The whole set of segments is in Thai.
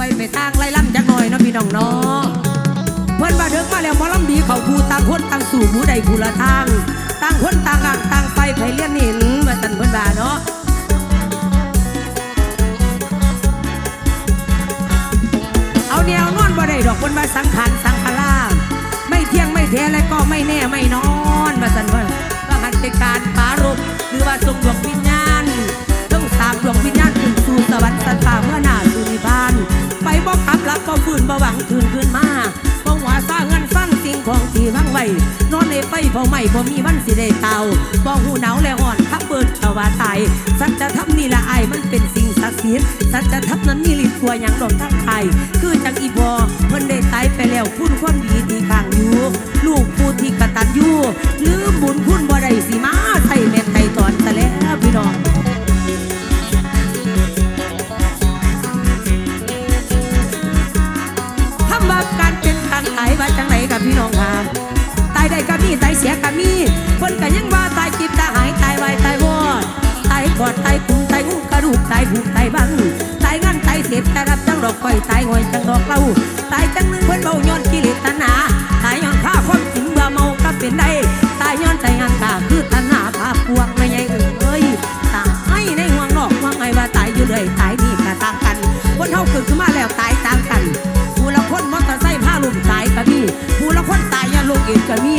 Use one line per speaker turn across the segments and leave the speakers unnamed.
วยไปทางไล่ล่ำจักหน่อยเนาะพี่น้องเนาะเพื่อนมาถึงมาแล้วหมอลำดีเขาผู้ต่างคนต่างสู่ผู้ใดผู้ละทางต่างคนต่างอ่างต่างไปไผเลี้ยนเห็นว่าสันเพื่อนบาเนาะเอาแนวนอนบ่ได้ดอกคนมาสังขารสังขารามไม่เที่ยงไม่แท้และก็ไม่แน่ไม่นอนมาสันเพิ่อนว่าหันเป็นการปารบหรือว่าทรงดวงวิญญาณต้องสามดวงวิญญาณขึ้น สู่สวรรค์สัตว์ป่าเมื่อหน้าสุนิพาน ไปบ่กลับรับก็ฟื้นบ่หวังคืนคืนมาบ่หัวสร้างเงินสร้างสิ่งของที่วังไว้นอนในไฟเผาไหม้บ่มีวันสิได้เตาบ่หูหนาวและอ่อนทับเบิดชาวาตายสัจธรรมนี่ละอายมันเป็นสิ่งศักดิ์สิทธิ์สัจธรรมนั้นมีฤทธิ์กว่าหยังดอกทั้งไทยคือจังอีพอเพิ่นได้ตายไปแล้วคุณความดีที่ข้างอยู่ลูกผู้ที่กตัญญูลืมบุญคุณบ่ได้สิมาไทยแม่ไทยตอนซะแล้วพี่น้อง ตายผูกตายบังตายงั้นตายเสียแต่รับจังดอกไฟตายหอยจังดอกเล่าตายจังนึงเพิ่นเบาย้อนกิเลสตัณหาตายย้อนข้าความจริงเบื่อเมาก็เป็นได้ตายย้อนใจงานตาคือตัณหาภาพวงไม่ใหญ่เอ้ยตายในห่วงนอกห่วงไงว่าตายอยู่เลยตายนี่ก็ต่างกัน คนเฮาเกิดขึ้นมาแล้วตายต่างกันผู้ละคนมอเตอร์ไซค์พาลุมตายก็มีผู้ละคนตายยาโลกเอดส์ก็มี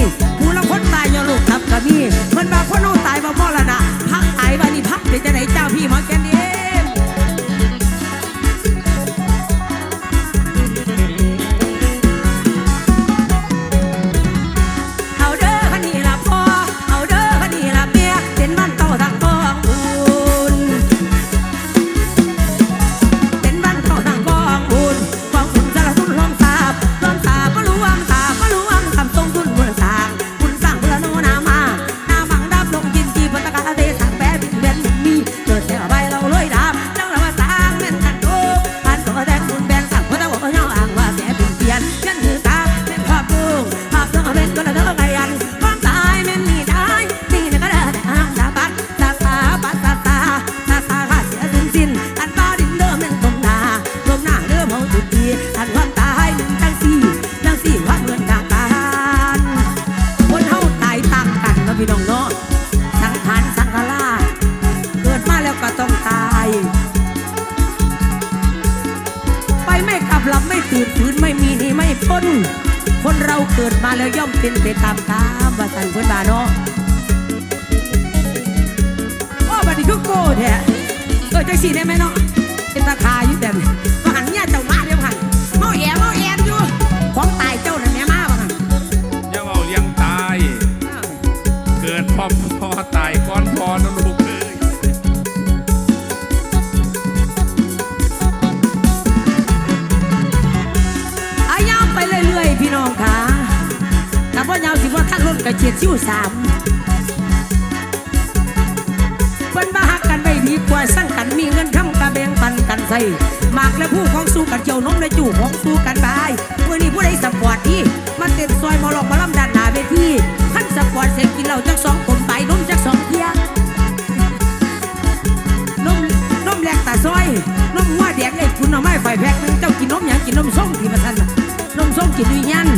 ตื่นฟื้นไม่มีหนี่ไม่พ้น คนเราเกิดมาแล้วย่อมเป็นไปตามกรรมว่าสันเพื่อนบาเนาะว่าบัดนี้คือโก้แท้เออจังสี่ได้ไหมเนาะเป็นตาคาอยู่แบบนี้ว่าหันเนี่ยเจ้ามาเดี๋ยวหันเมาแย่เมาแอนอยู่ของตายเจ้าน่ะแม่มาบ่หัน
อย่าเอาเลี้ยงตาย เกิดพร้อมพ่อตายก้อนพอนะลูก
ว่ายาวสิว่าขั้นรถกระเฉียดชิวสามเพิ่นมาหักกันไม่ดีกว่าสั่งกันมีเงินทำกระแบ่งปันกันใส่หมากและผู้ของสู้กันเจียวนมและจู่ของสู้กันบายเมื่อนี้ผู้ใดสปอร์ตที่มาเต้นซอยหมอลอกมาลำด้านหน้าเวทีขั้นสปอร์ตเสร็จกินเหล้าจักสองผมไปนมจักสองเทียนมนมแหลกตาซอยนมหัวแดงไอ้คุณเอาไม้ไฟแพกหนึงเจ้ากินนมหยังกินนมส้มที่มาทันน่ะนมส้มกินด้วยยัน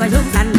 ประชุมกัน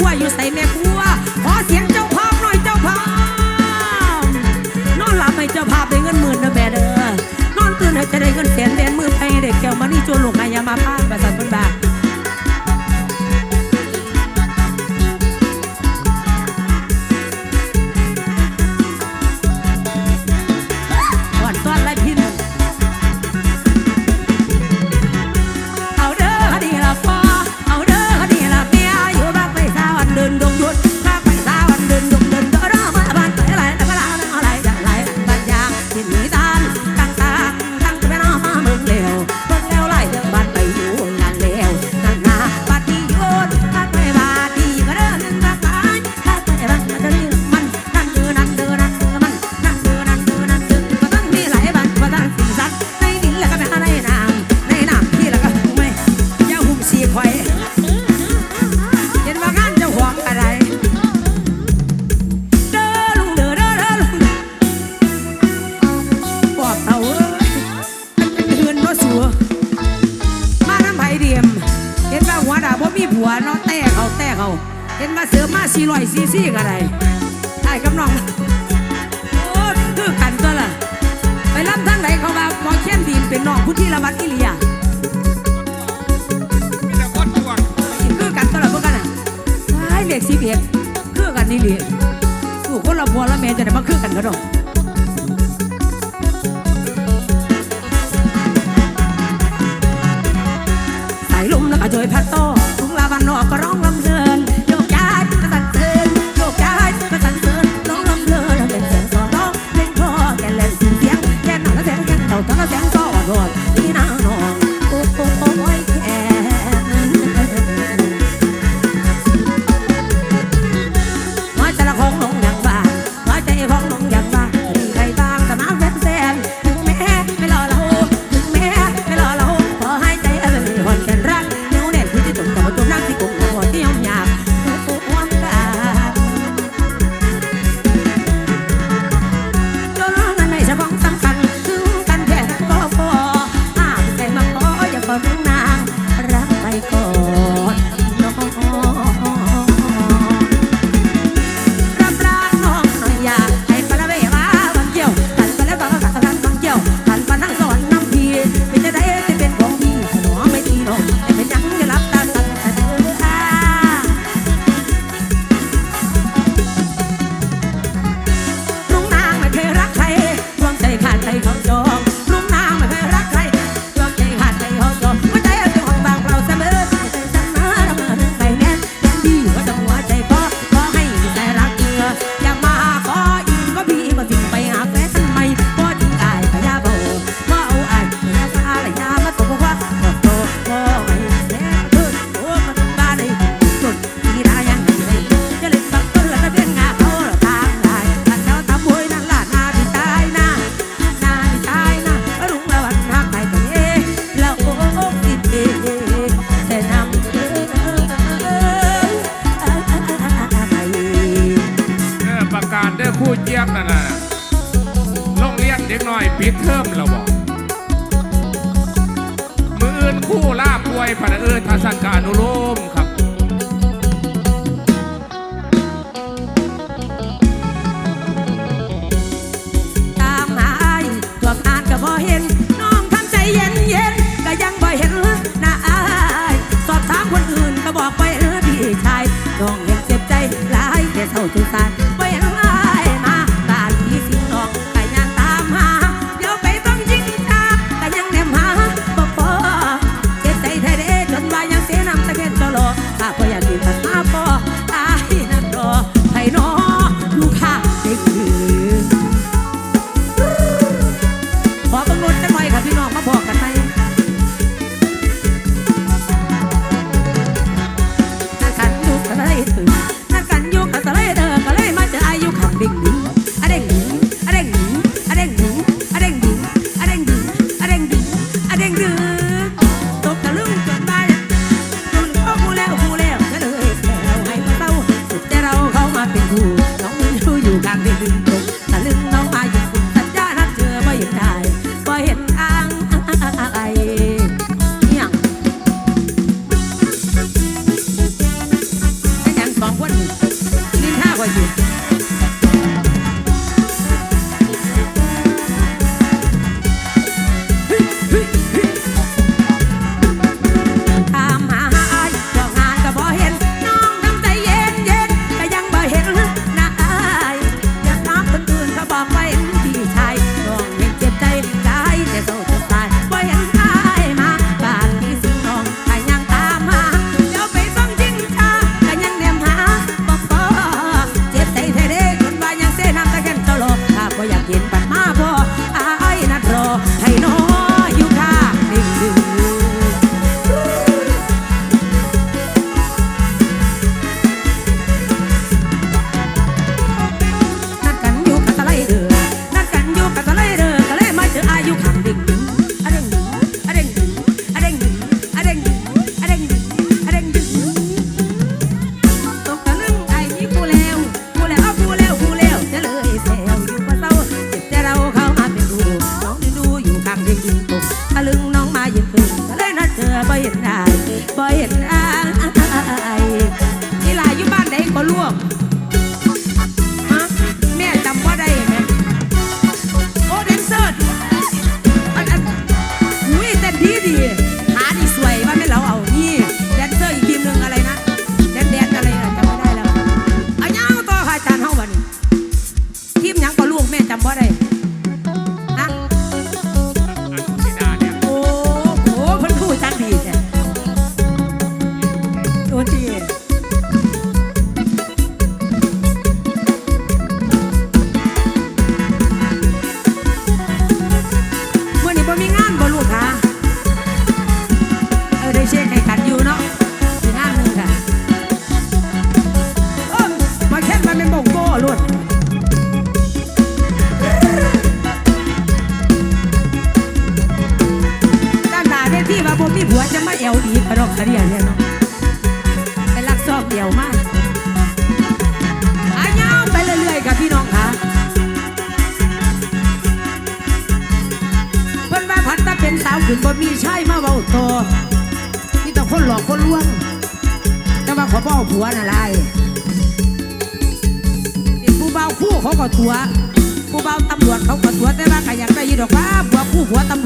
ขั้วอยู่
ใส่แม่ขั้วขอเสียงเจ้าภาพหน่อยเจ้าภาพนอนหลับให้เจ้าภาพได้เงินหมื่นนะแม่เด้อนอนตื่นให้จะได้เงินแสนแดนมือไปเด็กแก้วมานี่จวนลวงไงยามาพาดปสัน ราบัวและเมีจะได้มาคือกันก็ดอกสายลมแล้วก็จอยพัดโตทุ่งลาวันนอกก็ร้องลำเพลินโยกย้ายกระสันเซินโยกย้ายกระสันเซินร้องลำเพ
ลิ
นเป็นเสียงสอนร้องเล่นคอแกเล่นเสียงแกนหนังแล้วเสียงแกนเต่าทั้งแล้วเสียงก็อ่อนวอน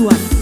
คู่